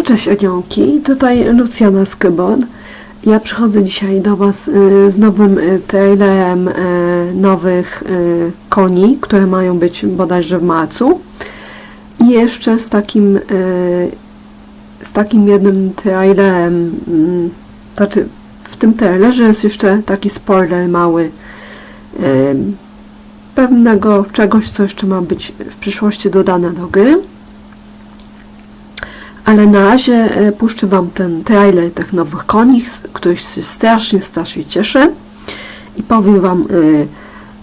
No cześć aniołki, tutaj Lucjana Skybon. Ja przychodzę dzisiaj do Was y, z nowym y, trailerem y, nowych koni, które mają być bodajże w marcu. I jeszcze z takim, z takim jednym trailerem, mm, znaczy w tym trailerze jest jeszcze taki spoiler mały pewnego czegoś, co jeszcze ma być w przyszłości dodane do gry. Ale na razie e, puszczę Wam ten trailer tych nowych koni, których się strasznie, strasznie cieszę i powiem Wam e,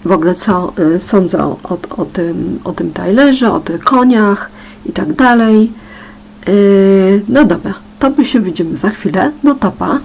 w ogóle co e, sądzę o, o, o, tym, o tym trailerze, o tych koniach i tak dalej. No dobra, to my się widzimy za chwilę. No to pa.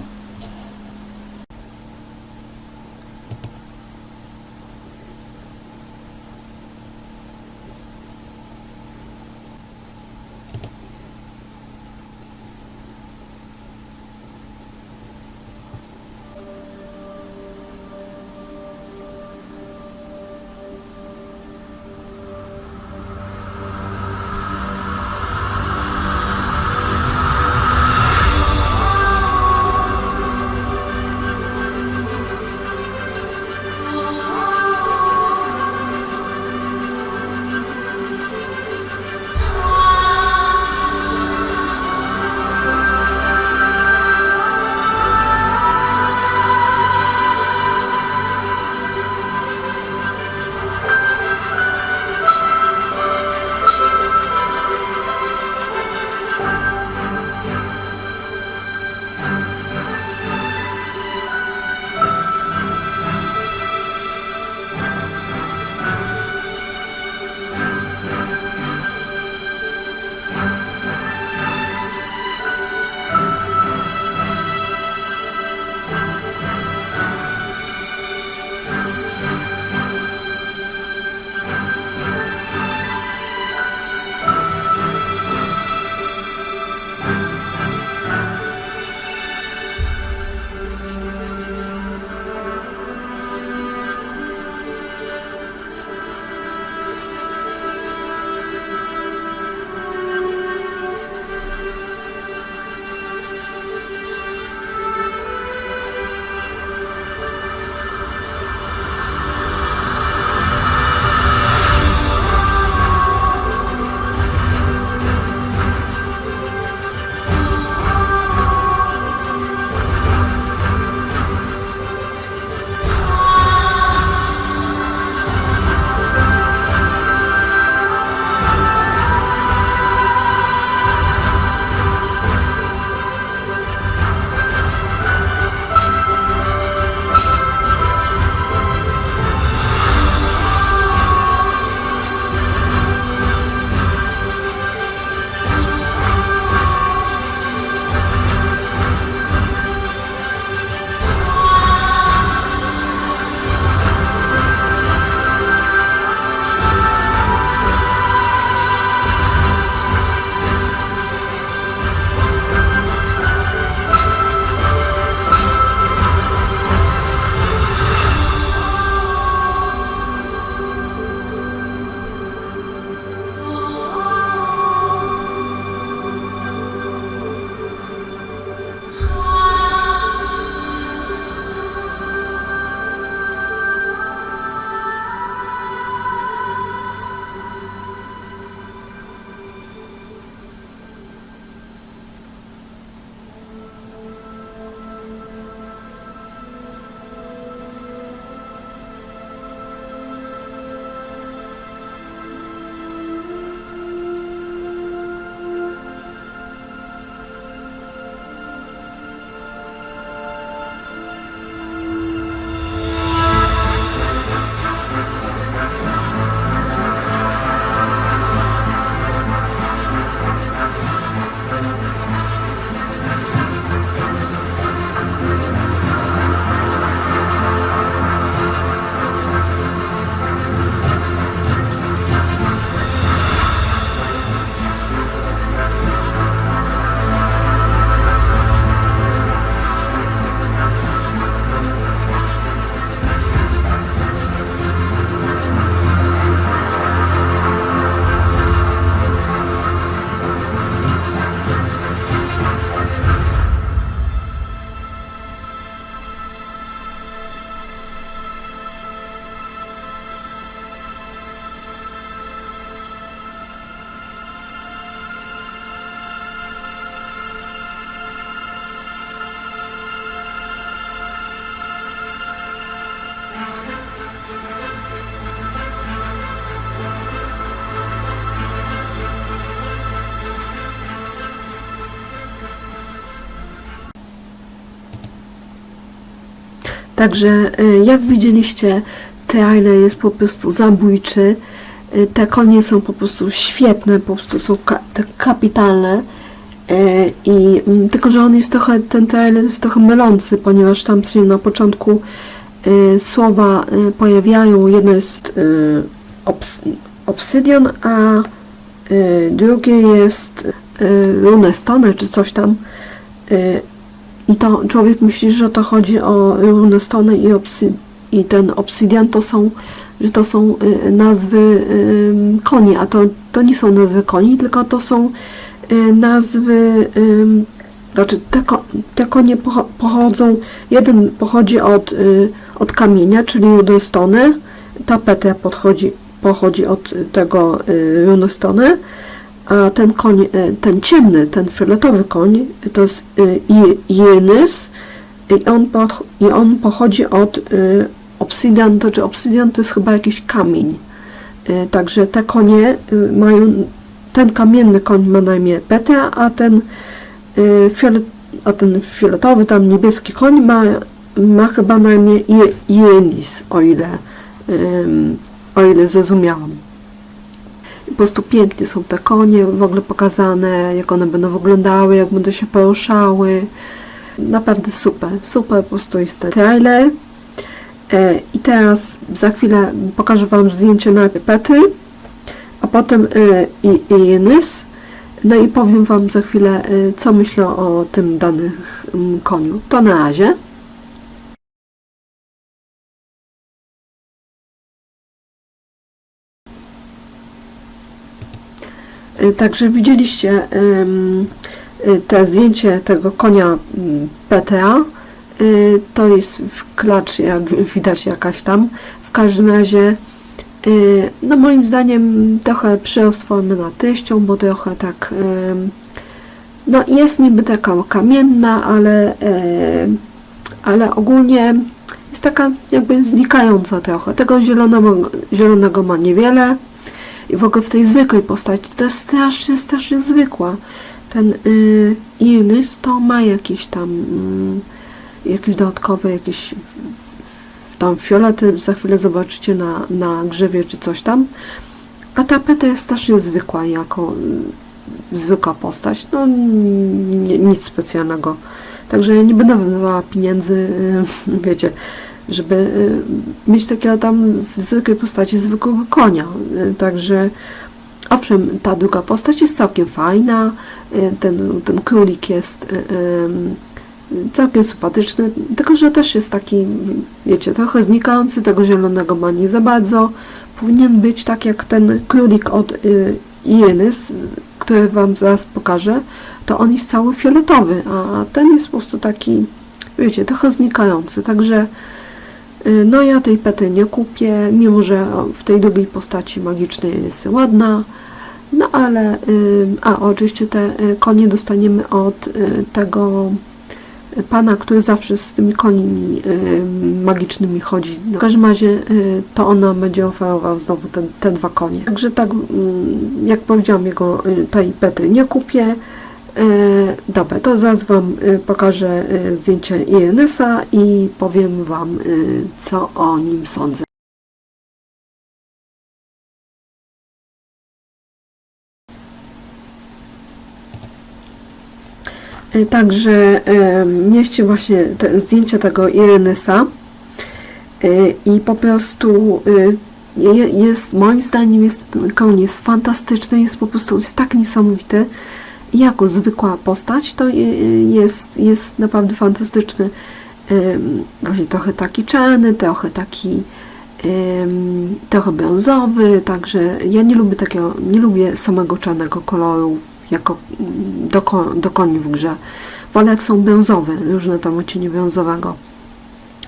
Także y, jak widzieliście, trailer jest po prostu zabójczy. Te konie są po prostu świetne, po prostu są ka- kapitalne. Y, I mm, tylko, że on jest trochę, ten trailer jest trochę mylący, ponieważ tam się na początku y, słowa pojawiają. Jedno jest obs- a drugie jest runestone czy coś tam. I to człowiek myśli, że to chodzi o runestone i, obsy- i ten obsydian to są, że to są y, nazwy koni, a to, to nie są nazwy koni, tylko to są y, nazwy, znaczy te, te konie pocho- pochodzą, jeden pochodzi od, y, od kamienia, czyli runestone, tapeta podchodzi, pochodzi od tego runestone, a ten koń, y, ten ciemny, ten fioletowy koń, to jest i- Jenys i on, i on pochodzi od y, obsydian, to czy obsydian to jest chyba jakiś kamień. Także te konie mają, ten kamienny koń ma na imię Petra, a ten, fiolet, a ten fioletowy, tam niebieski koń ma, ma chyba na imię Je- Jenis, o ile, o ile zrozumiałam. Po prostu pięknie są te konie w ogóle pokazane, jak one będą wyglądały, jak będą się poruszały. Naprawdę super, super po prostu jest ten trailer. E, I teraz za chwilę pokażę Wam zdjęcie na Petry, a potem e, i, i. No i powiem Wam za chwilę, e, co myślę o tym danych mm, koniu. To na razie. Także widzieliście e, te zdjęcie tego konia Petra. Y, To jest klacz, jak widać jakaś tam. W każdym razie, y, no moim zdaniem trochę przyrost formy na teścią, bo trochę tak, no jest niby taka kamienna, ale, y, ale ogólnie jest taka jakby znikająca trochę. Tego zielonego, zielonego ma niewiele. I w ogóle w tej zwykłej postaci to jest strasznie, strasznie zwykła. Ten y, to ma jakieś tam mm, jakieś dodatkowe, jakieś tam fiolety, za chwilę zobaczycie na, na grzewie czy coś tam. A tapeta jest strasznie zwykła, jako mm, zwykła postać. No ni- nic specjalnego. Także ja nie będę wydawała pieniędzy, y, wiecie, żeby y, mieć takiego tam w zwykłej postaci zwykłego konia. Y, Także owszem, ta druga postać jest całkiem fajna, y, ten, ten królik jest całkiem sympatyczny, tylko że też jest taki, wiecie, trochę znikający, tego zielonego ma nie za bardzo. Powinien być tak jak ten królik od Jenys, który Wam zaraz pokażę, to on jest cały fioletowy, a ten jest po prostu taki, wiecie, trochę znikający, także no ja tej pety nie kupię, mimo że w tej drugiej postaci magicznej jest ładna, no ale, y, a oczywiście te y, konie dostaniemy od y, tego pana, który zawsze z tymi konimi y, magicznymi chodzi. No, w każdym razie y, to ona będzie oferował znowu te, te dwa konie. Także tak, mm, jak powiedziałam, jego y, tej pety nie kupię. E, dobra, to zaraz Wam y, pokażę y, zdjęcie Irenysa i powiem Wam, co o nim sądzę. Także mieści właśnie te zdjęcia tego Irenysa y, i po prostu je- jest, moim zdaniem jest koń jest fantastyczny, jest po prostu jest tak niesamowity. Jako zwykła postać to jest, jest naprawdę fantastyczny. Właśnie trochę taki czarny, trochę taki trochę brązowy, także ja nie lubię takiego, nie lubię samego czarnego koloru jako do, do koni w grze. Wolę jak są brązowe, różne tam odcienie brązowego.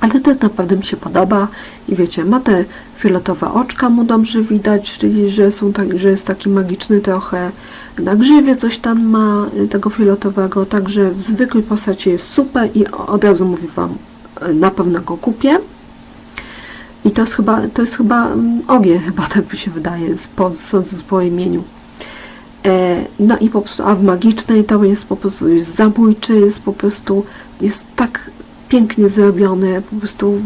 Ale ten naprawdę mi się podoba i wiecie, ma te fioletowe oczka mu dobrze widać, czyli że są tak, że jest taki magiczny trochę. Na grzywie coś tam ma y, tego fioletowego, także w zwykłej postaci jest super i od razu mówię Wam, y, na pewno go kupię. I to jest chyba, to jest chyba mm, ogier, chyba tak mi się wydaje, sądząc po imieniu. E, No i po prostu, a w magicznej to jest po prostu jest zabójczy, jest po prostu, jest tak pięknie zrobiony, po prostu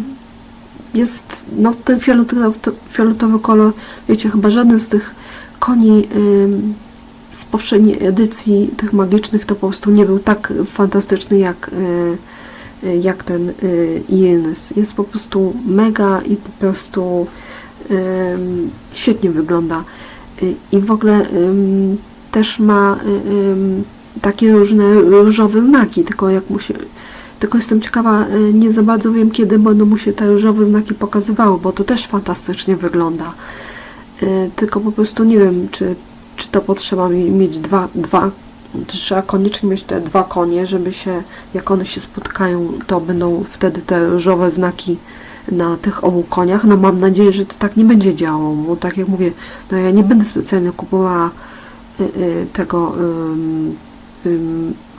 jest, no ten fioletowy, fioletowy kolor, wiecie, chyba żaden z tych koni z poprzedniej edycji tych magicznych to po prostu nie był tak fantastyczny jak, y, y, jak ten y, Ines. Jest po prostu mega i po prostu świetnie wygląda. I w ogóle też ma takie różne różowe znaki, tylko jak mu się tylko jestem ciekawa, y, nie za bardzo wiem, kiedy będą mu się te różowe znaki pokazywały, bo to też fantastycznie wygląda. Y, Tylko po prostu nie wiem, czy, czy to potrzeba mi- mieć dwa, dwa, czy trzeba koniecznie mieć te dwa konie, żeby się, jak one się spotkają, to będą wtedy te różowe znaki na tych obu koniach. No mam nadzieję, że to tak nie będzie działało, bo tak jak mówię, no ja nie będę specjalnie kupowała y, tego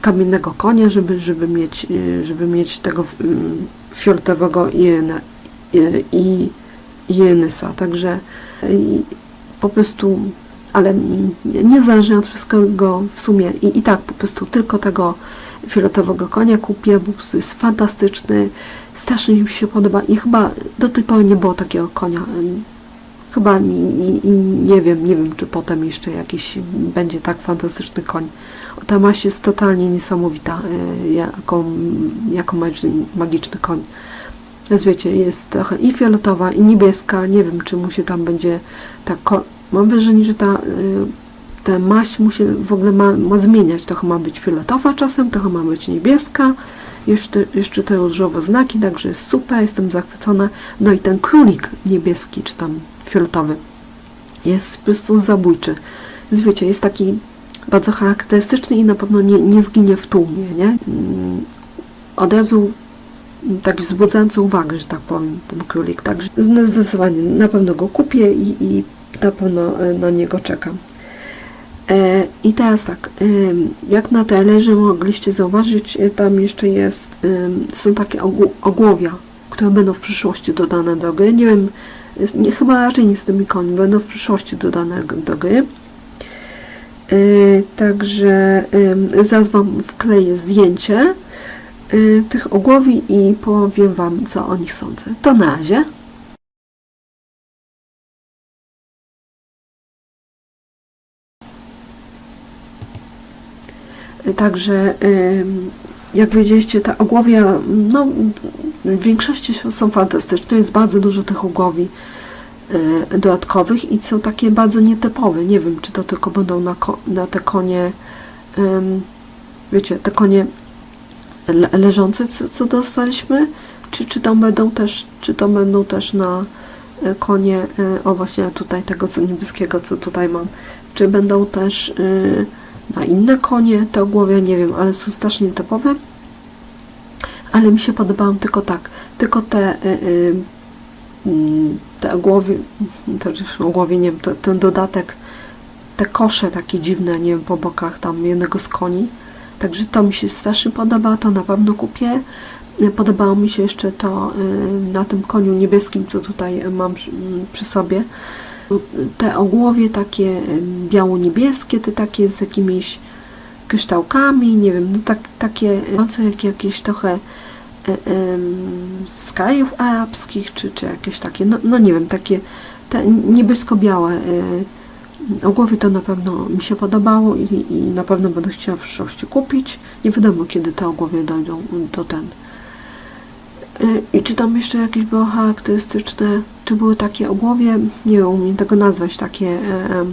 kamiennego konia, żeby, żeby, mieć, y, żeby mieć tego ym, fioletowego Iene- y, i Jenysa. Także y, po prostu, ale mm, niezależnie od wszystkiego w sumie i, i tak po prostu tylko tego fioletowego konia kupię, bo jest fantastyczny, strasznie mi się podoba i chyba do tej pory nie było takiego konia. Chyba nie, nie, nie wiem, nie wiem, czy potem jeszcze jakiś będzie tak fantastyczny koń. Ta maść jest totalnie niesamowita, y, jako, jako magiczny, koń. Więc wiecie, jest trochę i fioletowa, i niebieska. Nie wiem, czy mu się tam będzie tak. Mam wrażenie, że ta, y, ta maść mu się w ogóle ma, ma zmieniać. Trochę ma być fioletowa czasem, trochę ma być niebieska. Jeszcze, jeszcze te różowe znaki, także super, jestem zachwycona. No i ten królik niebieski, czy tam fioletowy, jest po prostu zabójczy. Więc wiecie, jest taki bardzo charakterystyczny i na pewno nie, nie zginie w tłumie, nie? Mm, Od razu tak wzbudzający uwagę, że tak powiem, ten królik. Także zde- zdecydowanie na pewno go kupię i, i na pewno e, na niego czekam. E, I teraz tak, em, jak na trailerze mogliście zauważyć, e, tam jeszcze jest, em, są takie ogł- ogłowia, które będą w przyszłości dodane do gry. Nie wiem, nie, chyba raczej nie z tymi koni, będą w przyszłości dodane do gry. E, Także em, zaraz Wam wkleję zdjęcie y, tych ogłowi i powiem Wam, co o nich sądzę. To na razie. Y, Także, jak widzieliście, te ogłowia, no, w większości są fantastyczne. Jest bardzo dużo tych ogłowi y, dodatkowych i są takie bardzo nietypowe. Nie wiem, czy to tylko będą na, na te konie, wiecie, te konie le- leżące, co, co dostaliśmy, czy, czy to będą też, czy to będą też na e, konie, e, o właśnie tutaj tego co niebieskiego, co tutaj mam, czy będą też e, na inne konie, te ogłowia, nie wiem, ale są strasznie typowe, ale mi się podobają tylko tak, tylko te e, e, mm, te ogłowie, to ogłowie, nie wiem, to, ten dodatek, te kosze takie dziwne, nie wiem, po bokach tam jednego z koni, Także to mi się strasznie podoba, to na pewno kupię. Y, Podobało mi się jeszcze to y, na tym koniu niebieskim, co tutaj mam przy- m, przy sobie. Y, Te ogłowie takie y, biało-niebieskie, te takie z jakimiś kryształkami, nie wiem, no tak, takie, y, jak jakieś trochę y, ym, z krajów arabskich, czy, czy jakieś takie, no, no nie wiem, takie te niebiesko-białe y, Ogłowie to na pewno mi się podobało i, i na pewno będę chciała w przyszłości kupić. Nie wiadomo, kiedy te ogłowie dojdą do ten. Y, I czy tam jeszcze jakieś było charakterystyczne, czy były takie ogłowie, nie wiem, umiem tego nazwać, takie e,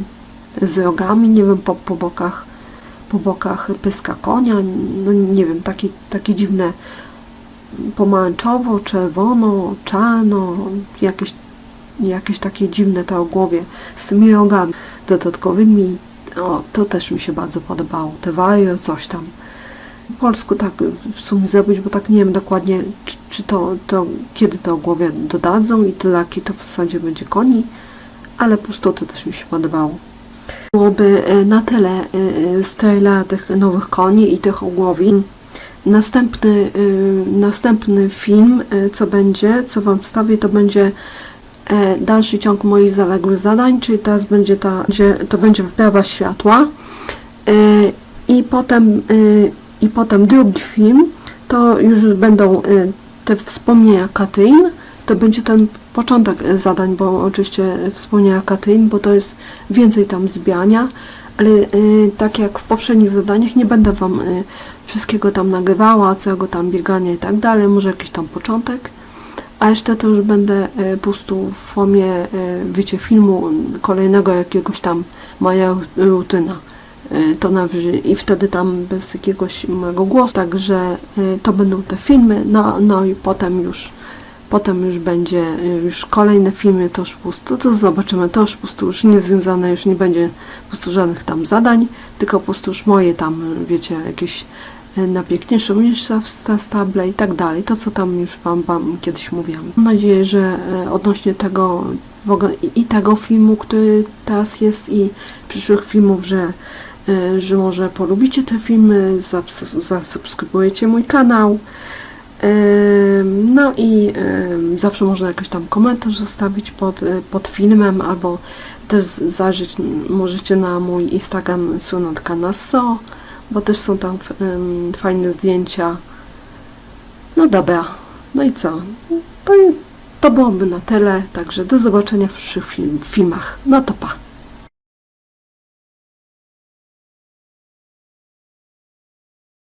z rogami, nie wiem, po, po bokach, po bokach pyska konia, no nie wiem, takie, takie dziwne pomarańczowo, czerwono, czarno, jakieś, jakieś takie dziwne te ogłowie z tymi rogami dodatkowymi. O, to też mi się bardzo podobało. Te wire, coś tam. Po polsku tak w sumie zrobić, bo tak nie wiem dokładnie, czy, czy to, to kiedy te ogłowie dodadzą i tyle, jaki to w zasadzie będzie koni, ale to też mi się podobało. Byłoby e, na tyle e, z trailera tych nowych koni i tych ogłowi. Następny, następny film, co będzie, co Wam wstawię, to będzie e, dalszy ciąg moich zaległych zadań, czyli teraz będzie ta, to będzie wyprawa światła. E, I potem, I potem drugi film, to już będą y, te wspomnienia Katyn, to będzie ten początek zadań, bo oczywiście wspomnienia Katyn, bo to jest więcej tam zbijania, ale y, tak jak w poprzednich zadaniach nie będę Wam y, wszystkiego tam nagrywała, całego tam biegania i tak dalej, może jakiś tam początek, a jeszcze to już będę po prostu w formie, wiecie, filmu kolejnego jakiegoś tam moja rutyna to najwyżej i wtedy tam bez jakiegoś mojego głosu, także y, to będą te filmy, no, no i potem już potem już będzie y, już kolejne filmy, to już to zobaczymy, to już już nie związane, już nie będzie po prostu żadnych tam zadań, tylko po prostu już moje tam, wiecie, jakieś na piękniejsze miejsca w sta- stable i tak dalej, to co tam już wam, wam kiedyś mówiłam. Mam nadzieję, że odnośnie tego w ogóle i, tego filmu, który teraz jest i przyszłych filmów, że że może polubicie te filmy, zasubskrybujecie mój kanał. No i zawsze można jakiś tam komentarz zostawić pod, y, pod filmem, albo też zajrzeć możecie na mój Instagram Sunotka na So, bo też są tam fajne zdjęcia. No dobra, no i co? To, to byłoby na tyle, także do zobaczenia w przyszłych film, filmach. No to pa!